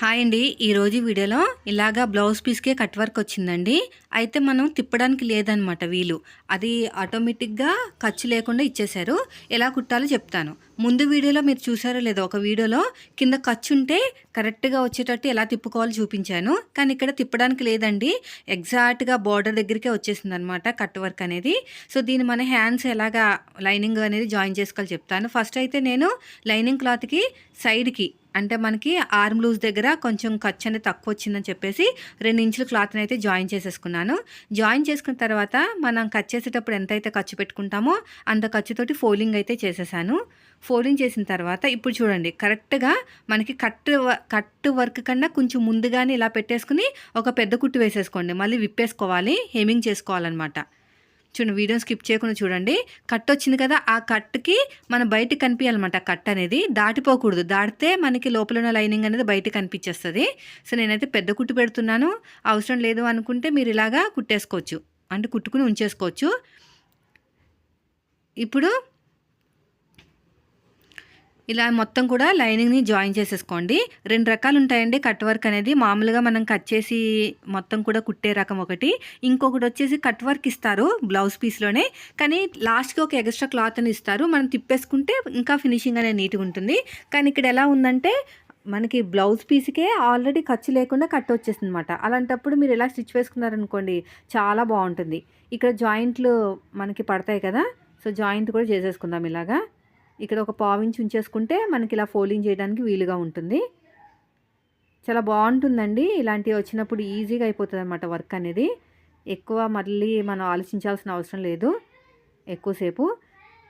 Hi అండి. ఈరోజు వీడియోలో ఇలాగా బ్లౌజ్ పీస్కే కట్ వర్క్ వచ్చిందండి. అయితే మనం తిప్పడానికి లేదనమాట వీలు. అది ఆటోమేటిక్గా ఖర్చు లేకుండా ఇచ్చేశారు. ఎలా కుట్టాలో చెప్తాను. ముందు వీడియోలో మీరు చూసారో లేదో ఒక వీడియోలో కింద ఖర్చు ఉంటే కరెక్ట్గా వచ్చేటట్టు ఎలా తిప్పుకోవాలో చూపించాను. కానీ ఇక్కడ తిప్పడానికి లేదండి. ఎగ్జాక్ట్గా బార్డర్ దగ్గరికే వచ్చేసింది అనమాట కట్ వర్క్ అనేది. సో దీన్ని మన హ్యాండ్స్ ఎలాగా లైనింగ్ అనేది జాయిన్ చేసుకోవాలి చెప్తాను. ఫస్ట్ అయితే నేను లైనింగ్ క్లాత్కి సైడ్కి అంటే మనకి ఆర్మ్ లూజ్ దగ్గర కొంచెం ఖర్చు అనేది తక్కువ వచ్చిందని చెప్పేసి రెండు ఇంచుల క్లాత్ని అయితే జాయిన్ చేసేసుకున్నాను. జాయిన్ చేసుకున్న తర్వాత మనం కట్ చేసేటప్పుడు ఎంతైతే ఖర్చు పెట్టుకుంటామో అంత ఖర్చుతోటి ఫోలింగ్ అయితే చేసేసాను. ఫోల్డింగ్ చేసిన తర్వాత ఇప్పుడు చూడండి కరెక్ట్గా మనకి కట్ కట్ వర్క్ కన్నా కొంచెం ముందుగానే ఇలా పెట్టేసుకుని ఒక పెద్ద కుట్టు వేసేసుకోండి. మళ్ళీ విప్పేసుకోవాలి హెమింగ్ చేసుకోవాలన్నమాట. చూడండి వీడియో స్కిప్ చేయకుండా చూడండి. కట్ వచ్చింది కదా ఆ కట్కి మనం బయటకు కనిపించాలన్నమాట కట్ అనేది. దాటిపోకూడదు. దాటితే మనకి లోపల ఉన్న లైనింగ్ అనేది బయటకు కనిపించేస్తుంది. సో నేనైతే పెద్ద కుట్టు పెడుతున్నాను. అవసరం లేదు అనుకుంటే మీరు ఇలాగా కుట్టేసుకోవచ్చు. అంటే కుట్టుకుని ఉంచేసుకోవచ్చు. ఇప్పుడు ఇలా మొత్తం కూడా లైనింగ్ని జాయిన్ చేసేసుకోండి. రెండు రకాలు ఉంటాయండి కట్ వర్క్ అనేది మామూలుగా మనం కట్ చేసి మొత్తం కూడా కుట్టే రకం ఒకటి. ఇంకొకటి వచ్చేసి కట్ వర్క్ ఇస్తారు బ్లౌజ్ పీస్లోనే. కానీ లాస్ట్కి ఒక ఎక్స్ట్రా క్లాత్ అని ఇస్తారు. మనం తిప్పేసుకుంటే ఇంకా ఫినిషింగ్ అనేది నీట్గా ఉంటుంది. కానీ ఇక్కడ ఎలా ఉందంటే మనకి బ్లౌజ్ పీస్కే ఆల్రెడీ ఖర్చు లేకుండా కట్ వచ్చేస్తుంది అనమాట అలాంటప్పుడు మీరు ఎలా స్టిచ్ వేసుకున్నారనుకోండి చాలా బాగుంటుంది. ఇక్కడ జాయింట్లు మనకి పడతాయి కదా. సో జాయింట్ కూడా చేసేసుకుందాం ఇలాగా. ఇక్కడ ఒక పావించి ఉంచేసుకుంటే మనకి ఇలా ఫోల్డింగ్ చేయడానికి వీలుగా ఉంటుంది. చాలా బాగుంటుందండి. ఇలాంటివి వచ్చినప్పుడు ఈజీగా అయిపోతుంది అనమాట వర్క్ అనేది. ఎక్కువ మళ్ళీ మనం ఆలోచించాల్సిన అవసరం లేదు. ఎక్కువసేపు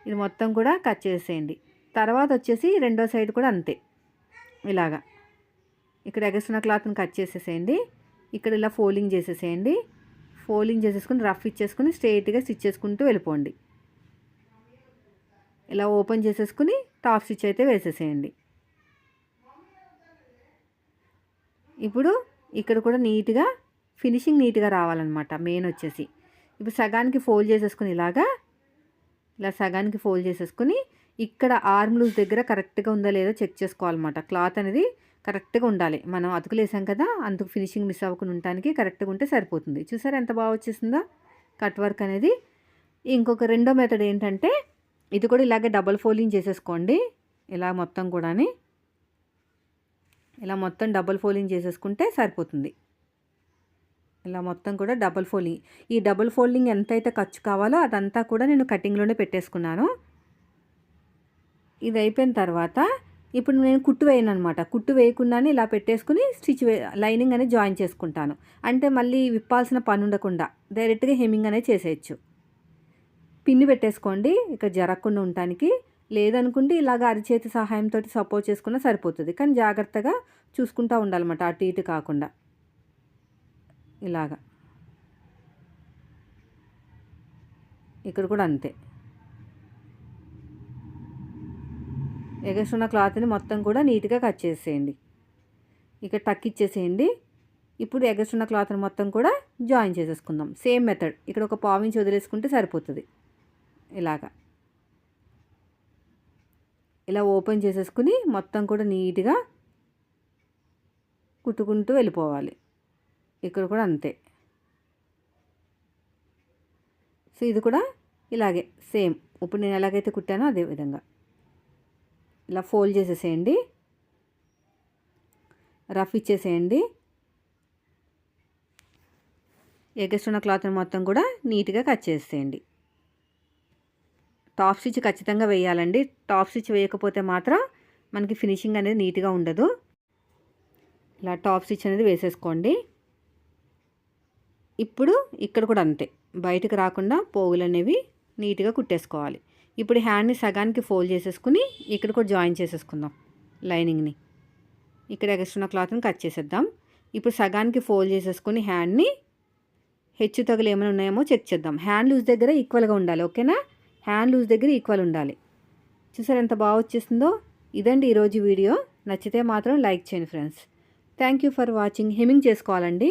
ఇది మొత్తం కూడా కట్ చేసేయండి. తర్వాత వచ్చేసి రెండో సైడ్ కూడా అంతే. ఇలాగా. ఇక్కడ ఎగసిన క్లాత్ని కట్ చేసేసేయండి. ఇక్కడ ఇలా ఫోల్డింగ్ చేసేసేయండి. ఫోల్డింగ్ చేసేసుకుని రఫ్ ఇచ్చేసుకుని స్ట్రైట్గా స్టిచ్ చేసుకుంటూ వెళ్ళిపోండి. ఇలా ఓపెన్ చేసేసుకుని టాప్ స్టిచ్ అయితే వేసేసేయండి. ఇప్పుడు ఇక్కడ కూడా నీట్గా ఫినిషింగ్ నీట్గా రావాలన్నమాట మెయిన్ వచ్చేసి. ఇప్పుడు సగానికి ఫోల్డ్ చేసేసుకుని ఇలాగా ఇలా సగానికి ఫోల్డ్ చేసేసుకుని ఇక్కడ ఆర్మ్ లూజ్ దగ్గర కరెక్ట్గా ఉందా లేదో చెక్ చేసుకోవాలన్నమాట. క్లాత్ అనేది కరెక్ట్గా ఉండాలి. మనం అతుకులేసాం కదా అందుకు ఫినిషింగ్ మిస్ అవ్వకుండా ఉండటానికి కరెక్ట్గా ఉంటే సరిపోతుంది. చూసారా ఎంత బాగా వచ్చేసిందో? కట్ వర్క్ అనేది. ఇంకొక రెండో మెథడ్ ఏంటంటే ఇది కూడా ఇలాగే డబల్ ఫోల్డింగ్ చేసేసుకోండి. ఇలా మొత్తం కూడాని. ఇలా మొత్తం డబల్ ఫోల్డింగ్ చేసేసుకుంటే సరిపోతుంది. ఇలా మొత్తం కూడా డబల్ ఫోల్డింగ్ ఈ డబుల్ ఫోల్డింగ్ ఎంతైతే ఖర్చు కావాలో అదంతా కూడా నేను కటింగ్లోనే పెట్టేసుకున్నాను. ఇది అయిపోయిన తర్వాత ఇప్పుడు నేను కుట్టు వేయను అనమాట కుట్టు వేయకుండానే ఇలా పెట్టేసుకుని స్టిచ్ లైనింగ్ అనేది జాయిన్ చేసుకుంటాను. అంటే మళ్ళీ విప్పాల్సిన పని ఉండకుండా డైరెక్ట్గా హెమ్మింగ్ అనేది చేసేయచ్చు. పిన్ని పెట్టేసుకోండి ఇక్కడ జరగకుండా ఉండటానికి. లేదనుకుంటే ఇలాగ అరిచేతి సహాయంతో సపోర్ట్ చేసుకున్నా సరిపోతుంది. కానీ జాగ్రత్తగా చూసుకుంటూ ఉండాలన్నమాట అటు ఇటు కాకుండా. ఇలాగా. ఇక్కడ కూడా అంతే. ఎగసున్న క్లాత్ని మొత్తం కూడా నీట్గా కట్ చేసేయండి. ఇక్కడ టక్ ఇచ్చేసేయండి. ఇప్పుడు ఎగసున్న క్లాత్ని మొత్తం కూడా జాయిన్ చేసేసుకుందాం. Same method. ఇక్కడ ఒక పావించి వదిలేసుకుంటే సరిపోతుంది. ఇలాగా. ఇలా ఓపెన్ చేసేసుకుని మొత్తం కూడా నీట్గా కుట్టుకుంటూ వెళ్ళిపోవాలి. ఇక్కడ కూడా అంతే. సో ఇది కూడా ఇలాగే సేమ్. ఇప్పుడు నేను ఎలాగైతే కుట్టానో అదే విధంగా. ఇలా ఫోల్డ్ చేసేసేయండి. రఫ్ ఇచ్చేసేయండి. ఎగస్ట్ ఉన్న క్లాత్ని మొత్తం కూడా నీట్గా కట్ చేసేయండి టాప్ స్టిచ్ ఖచ్చితంగా వేయాలండి. టాప్ స్టిచ్ వేయకపోతే మాత్రం మనకి ఫినిషింగ్ అనేది నీట్గా ఉండదు. ఇలా టాప్ స్టిచ్ అనేది వేసేసుకోండి. ఇప్పుడు ఇక్కడ కూడా అంతే. బయటకు రాకుండా పోగులు అనేవి నీట్గా కుట్టేసుకోవాలి. ఇప్పుడు హ్యాండ్ని సగానికి ఫోల్డ్ చేసేసుకుని ఇక్కడ కూడా జాయిన్ చేసేసుకుందాం లైనింగ్ని. ఇక్కడ ఎక్స్ట్రా క్లాత్ని కట్ చేసేద్దాం. ఇప్పుడు సగానికి ఫోల్డ్ చేసేసుకుని హ్యాండ్ని హెచ్చు తగులు ఏమైనా ఉన్నాయేమో చెక్ చేద్దాం. హ్యాండ్ లూజ్ దగ్గర ఈక్వల్గా ఉండాలి. ఓకేనా? హ్యాండ్ లూజ్ దగ్గర ఈక్వల్ ఉండాలి. చూసారు ఎంత బాగా వచ్చేసిందో ఇదండి ఈరోజు వీడియో. నచ్చితే మాత్రం లైక్ చేయండి friends. Thank you for watching. Hemming చేసుకోవాలండి.